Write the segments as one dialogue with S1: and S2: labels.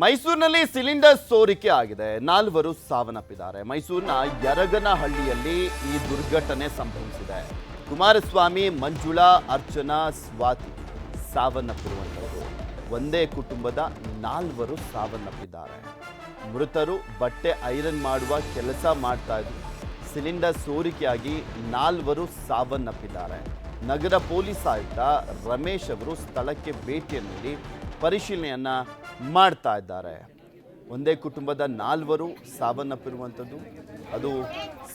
S1: ಮೈಸೂರಿನಲ್ಲಿ ಸಿಲಿಂಡರ್ ಸೋರಿಕೆ ಆಗಿದೆ. ನಾಲ್ವರು ಸಾವನ್ನಪ್ಪಿದ್ದಾರೆ. ಮೈಸೂರಿನ ಯರಗನಹಳ್ಳಿಯಲ್ಲಿ ಈ ದುರ್ಘಟನೆ ಸಂಭವಿಸಿದೆ. ಕುಮಾರಸ್ವಾಮಿ, ಮಂಜುಳಾ, ಅರ್ಚನಾ, ಸ್ವಾತಿ ಸಾವನ್ನಪ್ಪಿರುವಂಥದ್ದು. ಒಂದೇ ಕುಟುಂಬದ ನಾಲ್ವರು ಸಾವನ್ನಪ್ಪಿದ್ದಾರೆ. ಮೃತರು ಬಟ್ಟೆ ಐರನ್ ಮಾಡುವ ಕೆಲಸ ಮಾಡ್ತಾ ಇದ್ರು. ಸಿಲಿಂಡರ್ ಸೋರಿಕೆಯಾಗಿ ನಾಲ್ವರು ಸಾವನ್ನಪ್ಪಿದ್ದಾರೆ. ನಗರ ಪೊಲೀಸ್ ಆಯುಕ್ತ ರಮೇಶ್ ಅವರು ಸ್ಥಳಕ್ಕೆ ಭೇಟಿಯನ್ನು ನೀಡಿ ಪರಿಶೀಲನೆಯನ್ನ ಮಾಡ್ತಾ ಇದ್ದಾರೆ. ಒಂದೇ ಕುಟುಂಬದ ನಾಲ್ವರು ಸಾವನ್ನಪ್ಪಿರುವಂಥದ್ದು. ಅದು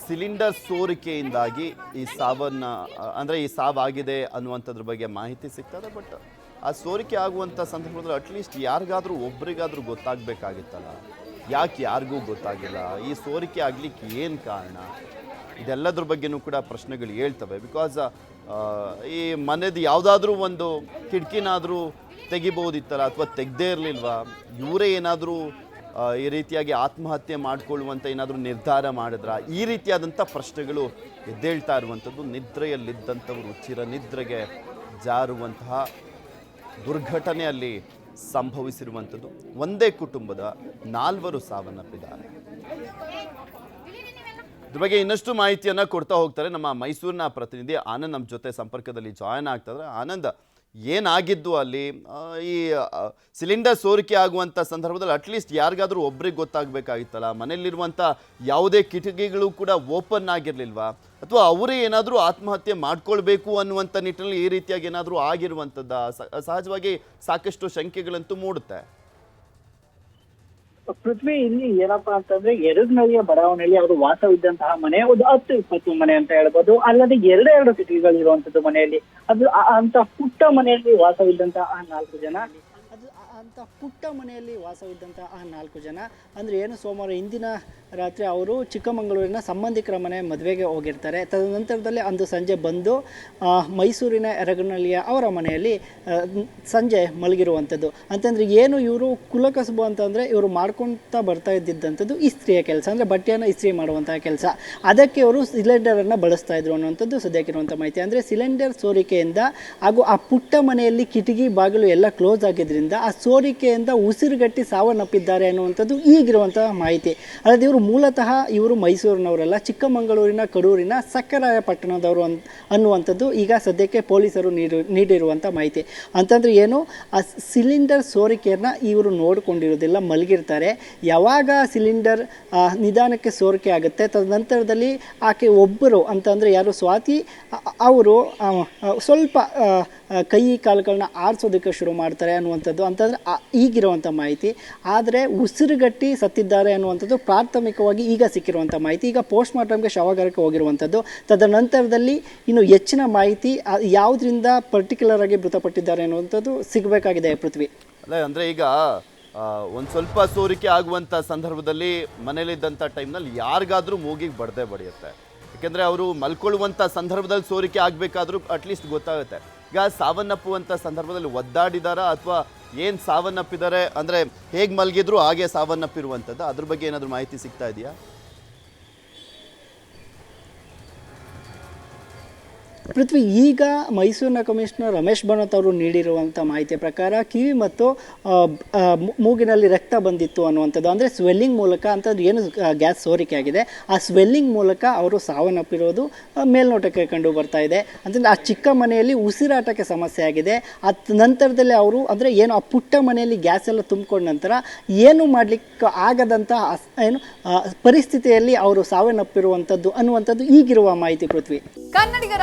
S1: ಸಿಲಿಂಡರ್ ಸೋರಿಕೆಯಿಂದಾಗಿ ಈ ಸಾವನ್ನ, ಅಂದರೆ ಈ ಸಾವಾಗಿದೆ ಅನ್ನುವಂಥದ್ರ ಬಗ್ಗೆ ಮಾಹಿತಿ ಸಿಗ್ತದೆ, ಬಟ್ ಆ ಸೋರಿಕೆ ಆಗುವಂಥ ಸಂದರ್ಭದಲ್ಲಿ ಅಟ್ಲೀಸ್ಟ್ ಯಾರಿಗಾದರೂ ಒಬ್ರಿಗಾದರೂ ಗೊತ್ತಾಗಬೇಕಾಗಿತ್ತಲ್ಲ. ಯಾಕೆ ಯಾರಿಗೂ ಗೊತ್ತಾಗಿಲ್ಲ? ಈ ಸೋರಿಕೆ ಆಗಲಿಕ್ಕೆ ಏನು ಕಾರಣ? ಇದೆಲ್ಲದ್ರ ಬಗ್ಗೆನೂ ಕೂಡ ಪ್ರಶ್ನೆಗಳು ಹೇಳ್ತವೆ. ಬಿಕಾಸ್ ಈ ಮನೆದು ಯಾವುದಾದ್ರೂ ಒಂದು ಕಿಟಕಿನಾದರೂ ತೆಗಿಬೋದಿತ್ತಲ್ಲ ಅಥವಾ ತೆಗ್ದೇ ಇರಲಿಲ್ವಾ? ಇವರೇ ಏನಾದರೂ ಈ ರೀತಿಯಾಗಿ ಆತ್ಮಹತ್ಯೆ ಮಾಡಿಕೊಳ್ಳುವಂಥ ಏನಾದರೂ ನಿರ್ಧಾರ ಮಾಡಿದ್ರ? ಈ ರೀತಿಯಾದಂಥ ಪ್ರಶ್ನೆಗಳು ಎದ್ದೇಳ್ತಾ ಇರುವಂಥದ್ದು ನಿದ್ರೆಯಲ್ಲಿದ್ದಂಥವರು, ಚಿರ ನಿದ್ರೆಗೆ ಜಾರುವಂತಹ ದುರ್ಘಟನೆ ಅಲ್ಲಿ ಸಂಭವಿಸಿರುವಂಥದ್ದು. ಒಂದೇ ಕುಟುಂಬದ ನಾಲ್ವರು ಸಾವನ್ನಪ್ಪಿದ್ದಾರೆ. ಇದ್ರ ಬಗ್ಗೆ ಇನ್ನಷ್ಟು ಮಾಹಿತಿಯನ್ನ ಕೊಡ್ತಾ ಹೋಗ್ತಾರೆ ನಮ್ಮ ಮೈಸೂರಿನ ಪ್ರತಿನಿಧಿ ಆನಂದ್ ನಮ್ಮ ಜೊತೆ ಸಂಪರ್ಕದಲ್ಲಿ ಜಾಯ್ನ್ ಆಗ್ತದ್ರೆ. ಆನಂದ್, ಏನಾಗಿದ್ದು ಅಲ್ಲಿ? ಈ ಸಿಲಿಂಡರ್ ಸೋರಿಕೆ ಆಗುವಂಥ ಸಂದರ್ಭದಲ್ಲಿ ಅಟ್ಲೀಸ್ಟ್ ಯಾರಿಗಾದರೂ ಒಬ್ರಿಗೆ ಗೊತ್ತಾಗಬೇಕಾಗಿತ್ತಲ್ಲ? ಮನೆಯಲ್ಲಿರುವಂಥ ಯಾವುದೇ ಕಿಟಕಿಗಳು ಕೂಡ ಓಪನ್ ಆಗಿರಲಿಲ್ವಾ? ಅಥವಾ ಅವರೇ ಏನಾದರೂ ಆತ್ಮಹತ್ಯೆ ಮಾಡ್ಕೊಳ್ಬೇಕು ಅನ್ನುವಂಥ ನಿಟ್ಟಿನಲ್ಲಿ ಈ ರೀತಿಯಾಗಿ ಏನಾದರೂ ಆಗಿರುವಂಥದ್ದ ಸಹಜವಾಗಿ ಸಾಕಷ್ಟು ಶಂಕೆಗಳಂತೂ ಮೂಡುತ್ತೆ.
S2: ಪೃಥ್ವಿ ಇಲ್ಲಿ ಏನಪ್ಪಾ ಅಂತಂದ್ರೆ ಎರಡ್ನಳ್ಳಿಯ ಬಡಾವಣೆಯಲ್ಲಿ ಅವರು ವಾಸವಿದ್ದಂತಹ ಮನೆ ಒಂದು ಹತ್ತು ಇಪ್ಪತ್ತು ಮನೆ ಅಂತ ಹೇಳ್ಬೋದು. ಅಲ್ಲದೆ ಎರಡೆರಡು ಕಿಟಕಿಗಳು ಇರುವಂತದ್ದು ಮನೆಯಲ್ಲಿ. ಅದು ಅಂತ ಪುಟ್ಟ ಮನೆಯಲ್ಲಿ ವಾಸವಿದ್ದಂತಹ ನಾಲ್ಕು ಜನ ಅಂತ ಪುಟ್ಟ ಮನೆಯಲ್ಲಿ ವಾಸವಿದ್ದಂತಹ ಆ ನಾಲ್ಕು ಜನ. ಅಂದರೆ ಏನು ಸೋಮವಾರ ಇಂದಿನ ರಾತ್ರಿ ಅವರು ಚಿಕ್ಕಮಗಳೂರಿನ ಸಂಬಂಧಿಕರ ಮನೆ ಮದುವೆಗೆ ಹೋಗಿರ್ತಾರೆ. ತದನಂತರದಲ್ಲಿ ಅಂದು ಸಂಜೆ ಬಂದು ಮೈಸೂರಿನ ಎರಗನಹಳ್ಳಿಯ ಅವರ ಮನೆಯಲ್ಲಿ ಸಂಜೆ ಮಲಗಿರುವಂಥದ್ದು ಅಂತಂದರೆ ಏನು ಇವರು ಕುಲಕಸಬು ಅಂತಂದರೆ ಇವರು ಮಾಡ್ಕೊಳ್ತಾ ಬರ್ತಾ ಇದ್ದಿದ್ದಂಥದ್ದು ಇಸ್ತ್ರಿಯ ಕೆಲಸ. ಅಂದರೆ ಬಟ್ಟೆಯನ್ನು ಇಸ್ತ್ರಿ ಮಾಡುವಂಥ ಕೆಲಸ. ಅದಕ್ಕೆ ಅವರು ಸಿಲಿಂಡರನ್ನು ಬಳಸ್ತಾ ಇದ್ರು ಅನ್ನುವಂಥದ್ದು ಸದ್ಯಕ್ಕಿರುವಂಥ ಮಾಹಿತಿ. ಅಂದರೆ ಸಿಲಿಂಡರ್ ಸೋರಿಕೆಯಿಂದ ಹಾಗೂ ಆ ಪುಟ್ಟ ಮನೆಯಲ್ಲಿ ಕಿಟಕಿ, ಬಾಗಿಲು ಎಲ್ಲ ಕ್ಲೋಸ್ ಆಗಿದ್ದರಿಂದ ಆ ಸೋರಿಕೆಯಿಂದ ಉಸಿರುಗಟ್ಟಿ ಸಾವನ್ನಪ್ಪಿದ್ದಾರೆ ಅನ್ನುವಂಥದ್ದು ಈಗಿರುವಂತಹ ಮಾಹಿತಿ. ಅಲ್ಲದೆ ಇವರು ಮೂಲತಃ ಇವರು ಮೈಸೂರಿನವರಲ್ಲ, ಚಿಕ್ಕಮಗಳೂರಿನ ಕಡೂರಿನ ಸಕ್ಕರಾಯಪಟ್ಟಣದವರು ಅನ್, ಅನ್ನುವಂಥದ್ದು ಈಗ ಸದ್ಯಕ್ಕೆ ಪೊಲೀಸರು ನೀಡಿ ನೀಡಿರುವಂಥ ಮಾಹಿತಿ. ಅಂತಂದರೆ ಏನು? ಆ ಸಿಲಿಂಡರ್ ಸೋರಿಕೆಯನ್ನು ಇವರು ನೋಡಿಕೊಂಡಿರೋದಿಲ್ಲ ಮಲಗಿರ್ತಾರೆ. ಯಾವಾಗ ಸಿಲಿಂಡರ್ ನಿಧಾನಕ್ಕೆ ಸೋರಿಕೆ ಆಗುತ್ತೆ ತದನಂತರದಲ್ಲಿ ಆಕೆ ಒಬ್ಬರು ಅಂತಂದರೆ ಯಾರು? ಸ್ವಾತಿ ಅವರು ಸ್ವಲ್ಪ ಕೈ ಕಾಲುಗಳನ್ನ ಆರಿಸೋದಕ್ಕೆ ಶುರು ಮಾಡ್ತಾರೆ ಅನ್ನುವಂಥದ್ದು. ಅಂತಂದರೆ ಈಗಿರುವಂಥ ಮಾಹಿತಿ. ಆದರೆ ಉಸಿರುಗಟ್ಟಿ ಸತ್ತಿದ್ದಾರೆ ಅನ್ನುವಂಥದ್ದು ಪ್ರಾಥಮಿಕವಾಗಿ ಈಗ ಸಿಕ್ಕಿರುವಂಥ ಮಾಹಿತಿ. ಈಗ ಪೋಸ್ಟ್ ಮಾರ್ಟಮ್ಗೆ ಶವಗಾರಕ್ಕೆ ಹೋಗಿರುವಂಥದ್ದು. ತದನಂತರದಲ್ಲಿ ಇನ್ನು ಹೆಚ್ಚಿನ ಮಾಹಿತಿ ಯಾವುದರಿಂದ ಪರ್ಟಿಕ್ಯುಲರ್ ಆಗಿ ಮೃತಪಟ್ಟಿದ್ದಾರೆ ಅನ್ನುವಂಥದ್ದು ಸಿಗಬೇಕಾಗಿದೆ ಪೃಥ್ವಿ.
S1: ಅದೇ ಅಂದರೆ ಈಗ ಒಂದು ಸ್ವಲ್ಪ ಸೋರಿಕೆ ಆಗುವಂಥ ಸಂದರ್ಭದಲ್ಲಿ ಮನೇಲಿದ್ದಂಥ ಟೈಮ್ನಲ್ಲಿ ಯಾರಿಗಾದರೂ ಮೂಗಿಗೆ ಬಡದೆ ಬಡಿಯುತ್ತೆ. ಯಾಕೆಂದರೆ ಅವರು ಮಲ್ಕೊಳ್ಳುವಂಥ ಸಂದರ್ಭದಲ್ಲಿ ಸೋರಿಕೆ ಆಗಬೇಕಾದ್ರೂ ಅಟ್ಲೀಸ್ಟ್ ಗೊತ್ತಾಗುತ್ತೆ. ಈಗ ಸಾವನ್ನಪ್ಪುವಂಥ ಸಂದರ್ಭದಲ್ಲಿ ಒದ್ದಾಡಿದಾರಾ ಅಥವಾ ಏನು ಸಾವನ್ನಪ್ಪಿದ್ದಾರೆ? ಅಂದರೆ ಹೇಗೆ ಮಲಗಿದ್ರು ಹಾಗೆ ಸಾವನ್ನಪ್ಪಿರುವಂಥದ್ದು ಅದ್ರ ಬಗ್ಗೆ ಏನಾದರೂ ಮಾಹಿತಿ ಸಿಗ್ತಾ ಇದೆಯಾ?
S2: ಪೃಥ್ವಿ, ಈಗ ಮೈಸೂರಿನ ಕಮಿಷನರ್ ರಮೇಶ್ ಬಣತ್ ಅವರು ನೀಡಿರುವಂಥ ಮಾಹಿತಿಯ ಪ್ರಕಾರ ಕಿವಿ ಮತ್ತು ಮೂಗಿನಲ್ಲಿ ರಕ್ತ ಬಂದಿತ್ತು ಅನ್ನುವಂಥದ್ದು. ಅಂದರೆ ಸ್ವೆಲ್ಲಿಂಗ್ ಮೂಲಕ ಅಂಥದ್ದು ಏನು ಗ್ಯಾಸ್ ಸೋರಿಕೆ ಆಗಿದೆ. ಆ ಸ್ವೆಲ್ಲಿಂಗ್ ಮೂಲಕ ಅವರು ಸಾವನ್ನಪ್ಪಿರೋದು ಮೇಲ್ನೋಟಕ್ಕೆ ಕಂಡು ಬರ್ತಾ ಇದೆ. ಅಂತಂದರೆ ಆ ಚಿಕ್ಕ ಮನೆಯಲ್ಲಿ ಉಸಿರಾಟಕ್ಕೆ ಸಮಸ್ಯೆ ಆಗಿದೆ. ಅದ ನಂತರದಲ್ಲಿ ಅವರು, ಅಂದರೆ ಏನು, ಆ ಪುಟ್ಟ ಮನೆಯಲ್ಲಿ ಗ್ಯಾಸ್ ಎಲ್ಲ ತುಂಬಿಕೊಂಡ ನಂತರ ಏನು ಮಾಡಲಿಕ್ಕೆ ಆಗದಂತಹ ಏನು ಪರಿಸ್ಥಿತಿಯಲ್ಲಿ ಅವರು ಸಾವನ್ನಪ್ಪಿರುವಂಥದ್ದು ಅನ್ನುವಂಥದ್ದು ಈಗಿರುವ ಮಾಹಿತಿ ಪೃಥ್ವಿ.
S3: ಕನ್ನಡಿಗರ